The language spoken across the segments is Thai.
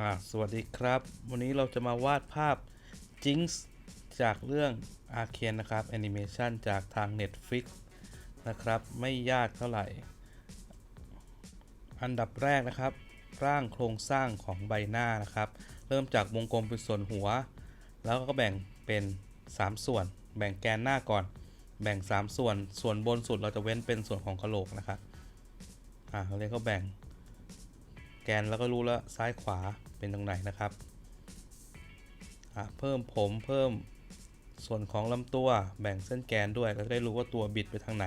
อ่าสวัสดีครับ วันนี้เราจะมาวาดภาพ Jinx จากเรื่อง a r c a n นะครับแอนิเมชันจากทาง Netflix นะครับ ไม่ยากเท่าไหร่ อันดับแรกนะครับ ร่างโครงสร้างของใบหน้านะครับ เริ่มจากวงกลมเป็นส่วนหัว แล้วก็แบ่งเป็น 3 ส่วน แบ่งแกนหน้าก่อน แบ่ง 3 ส่วน ส่วนบนสุดเราจะเว้นเป็นส่วนของกะโหลกนะครับอ่าเราเรียกก็แบ่ง แกนแล้วก็รู้แล้วซ้ายขวาเป็นตรงไหนนะครับ เพิ่มผมเพิ่มส่วนของลำตัวแบ่งเส้นแกนด้วยเราจะได้รู้ว่าตัวบิดไปทางไหน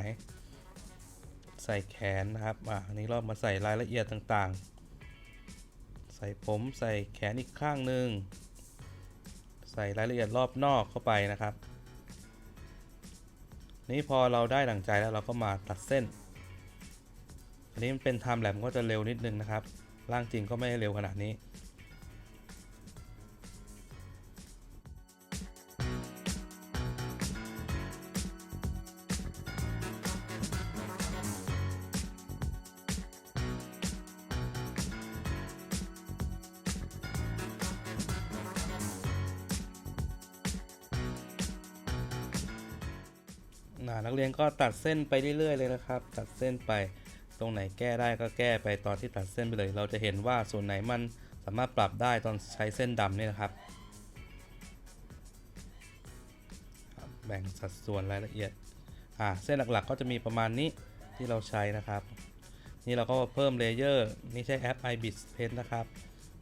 ใส่แขนนะครับอะนนี้เรามาใส่รายละเอียดต่างๆ ใส่ผมใส่แขนอีกข้างหนึ่งใส่รายละเอียดรอบนอกเข้าไปนะครับ นี่พอเราได้ดั่งใจแล้วเราก็มาตัดเส้น อันนี้มันเป็นไทม์แลปก็จะเร็วนิดนึงนะครับ ร่างจริงก็ไม่ได้เร็วขนาดนี้น่ะนักเรียนก็ตัดเส้นไปเรื่อยๆเลยนะครับ ตัดเส้นไป ตรงไหนแก้ได้ก็แก้ไปตอนที่ตัดเส้นไปเลย เราจะเห็นว่าส่วนไหนมันสามารถปรับได้ตอนใช้เส้นดำนี่นะครับ แบ่งสัดส่วนรายละเอียดอ่าเส้นหลักๆก็จะมีประมาณนี้ที่เราใช้นะครับ นี่เราก็เพิ่มเลเยอร์นี่ใช้แอป ibis paint นะครับ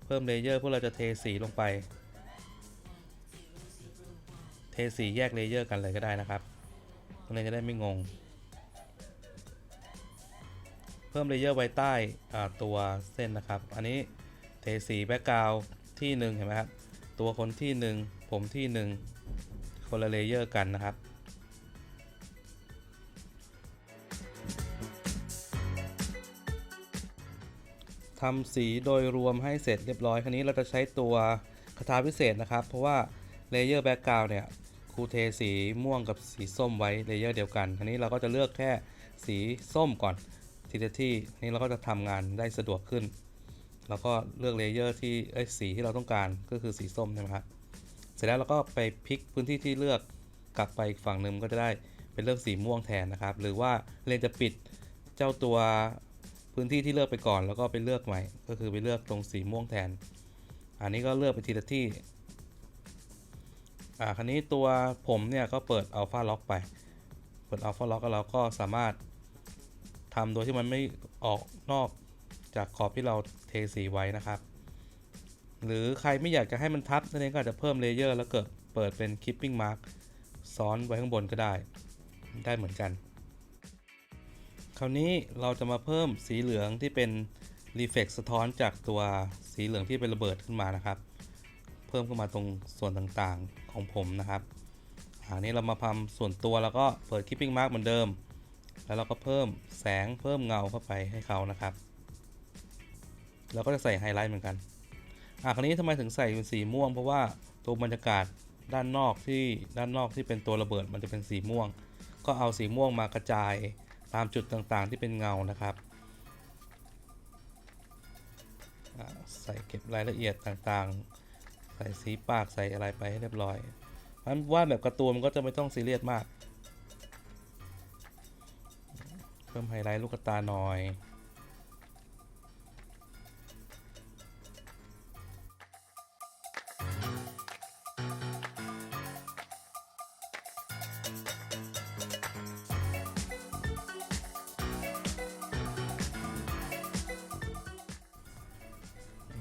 เพิ่มเลเยอร์เพื่อเราจะเทสีลงไป เทสีแยกเลเยอร์กันเลยก็ได้นะครับนักเรียนจะได้ไม่งง พิ่มเลเยอร์ไว้ใต้ตัวเส้นนะครับ อันนี้เทสีแบ็กกราวที่หนึ่งเห็นไหมครับ ตัวคนที่หนึ่งผมที่หนึ่งคนละเลเยอร์กันนะครับทำสีโดยรวมให้เสร็จเรียบร้อยคราวนี้เราจะใช้ตัวคาถาพิเศษนะครับ เพราะว่าเลเยอร์แบ็กกราวเนี่ยครูเทสีม่วงกับสีส้มไว้เลเยอร์เดียวกันทีนี้เราก็จะเลือกแค่สีส้มก่อน ทีละที่นี่เราก็จะทำงานได้สะดวกขึ้น แล้วก็เลือกเลเยอร์ที่เอ้สีที่เราต้องการก็คือสีส้มใช่ไหมครับเสร็จแล้วเราก็ไปพลิกพื้นที่ที่เลือกกลับไปอีกฝั่งหนึ่งก็จะได้เป็นเลือกสีม่วงแทนนะครับ หรือว่าเรนจะปิดเจ้าตัวพื้นที่ที่เลือกไปก่อน แล้วก็ไปเลือกใหม่ ก็คือไปเลือกตรงสีม่วงแทน อันนี้ก็เลือกไปทีละที่อ่าคราวนี้ตัวผมเนี่ยก็เปิด Alpha Lock ไป เปิด Alpha Lock แล้วเราก็สามารถ ทำโดยที่มันไม่ออกนอกจากขอบที่เราเทสีไว้นะครับ หรือใครไม่อยากจะให้มันทับนั่นเองก็อาจจะเพิ่มเลเยอร์แล้วเกิดเปิดเป็น Keeping Mark ซ้อนไว้ข้างบนก็ได้ ได้เหมือนกัน คราวนี้เราจะมาเพิ่มสีเหลืองที่เป็น Reflect สะท้อนจากตัวสีเหลืองที่เป็นระเบิดขึ้นมานะครับ เพิ่มขึ้นมาตรงส่วนต่างๆของผมนะครับอันนี้เรามาทำส่วนตัวแล้วก็เปิด Keeping Mark เหมือนเดิม แล้วเราก็เพิ่มแสงเพิ่มเงาเข้าไปให้เขานะครับ เราก็จะใส่ไฮไลท์เหมือนกันอะคราวนี้ทำไมถึงใส่เป็นสีม่วง เพราะว่าตัวบรรยากาศด้านนอกที่ด้านนอกที่เป็นตัวระเบิดมันจะเป็นสีม่วง ก็เอาสีม่วงมากระจายตามจุดต่างๆ ที่เป็นเงานะครับใส่เก็บรายละเอียดต่างๆ ใส่สีปากใส่อะไรไปให้เรียบร้อยมันวาดแบบการ์ตูนมันก็จะไม่ต้องซีเรียสมาก พิ่มไฮไลท์ลูกตาหน่อย เ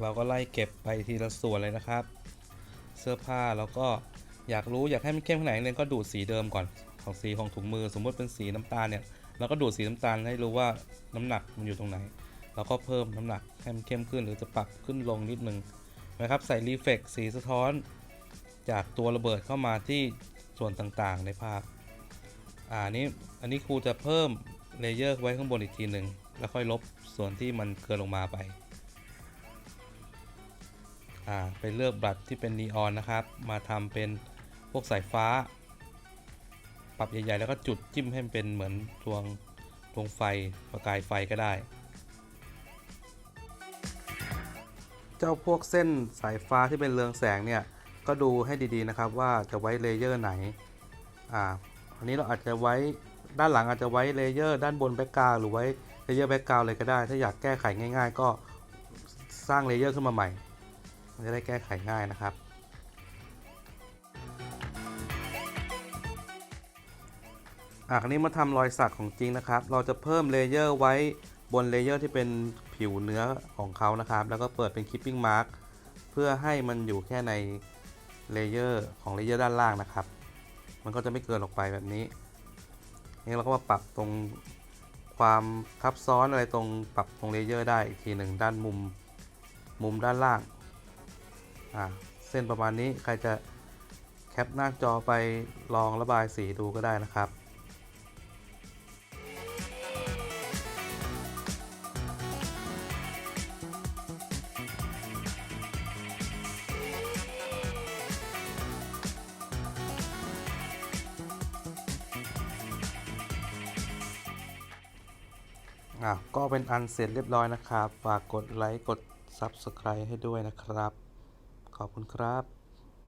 ราก็ไล่เก็บไปทีละส่วนเลยนะครับ เสื้อผ้าแล้วก็อยากรู้อยากให้มันเข้มขนาดไหนเลยก็ดูดสีเดิมก่อนของสีของถุงมือ สมมติเป็นสีน้ำตาลเนี่ย เราก็ดูดสีน้ำตาลให้รู้ว่าน้ำหนักมันอยู่ตรงไหน แล้วก็เพิ่มน้ำหนักให้มันเข้มขึ้นหรือจะปรับขึ้นลงนิดนึงนะครับใส่รีเฟกสีสะท้อน จากตัวระเบิดเข้ามาที่ส่วนต่างๆในภาพอ่านี้อันนี้ครูจะเพิ่มเลเยอร์ไว้ข้างบนอีกทีหนึ่งแล้วค่อยลบส่วนที่มันเกินลงมาไปอ่าไปเลือกบัตรที่เป็นนีออนนะครับ มาทำเป็นพวกสายฟ้า ปรับใหญ่ๆแล้วก็จุดจิ้มให้มันเป็นเหมือนดวงดวงไฟประกายไฟก็ได้ เจ้าพวกเส้นสายฟ้าที่เป็นเรืองแสงเนี่ยก็ดูให้ดีๆนะครับว่าจะไว้เลเยอร์ไหนอ่าอันนี้เราอาจจะไว้ด้านหลังอาจจะไว้เลเยอร์ด้านบนแบ็กกราวหรือไว้เลเยอร์แบ็กกราวเลยก็ได้ ถ้าอยากแก้ไขง่าย ๆ ก็สร้างเลเยอร์ขึ้นมาใหม่จะได้แก้ไขง่ายนะครับ อะคราวนี้มาทำรอยสักของจริงนะครับ เราจะเพิ่มเลเยอร์ไว้บนเลเยอร์ที่เป็นผิวเนื้อของเขานะครับ แล้วก็เปิดเป็น keeping mark เพื่อให้มันอยู่แค่ในเลเยอร์ของเลเยอร์ด้านล่างนะครับ มันก็จะไม่เกินออกไปแบบนี้ นี่เราก็มาปรับตรงความทับซ้อนอะไรตรงปรับตรงเลเยอร์ได้อีกทีหนึ่งด้านมุมมุมด้านล่างอ่าเส้นประมาณนี้ใครจะแคปหน้าจอไปลองระบายสีดูก็ได้นะครับ อะก็เป็นอันเสร็จเรียบร้อยนะครับ ฝากกดไลค์ กด Subscribe ให้ด้วยนะครับ ขอบคุณครับ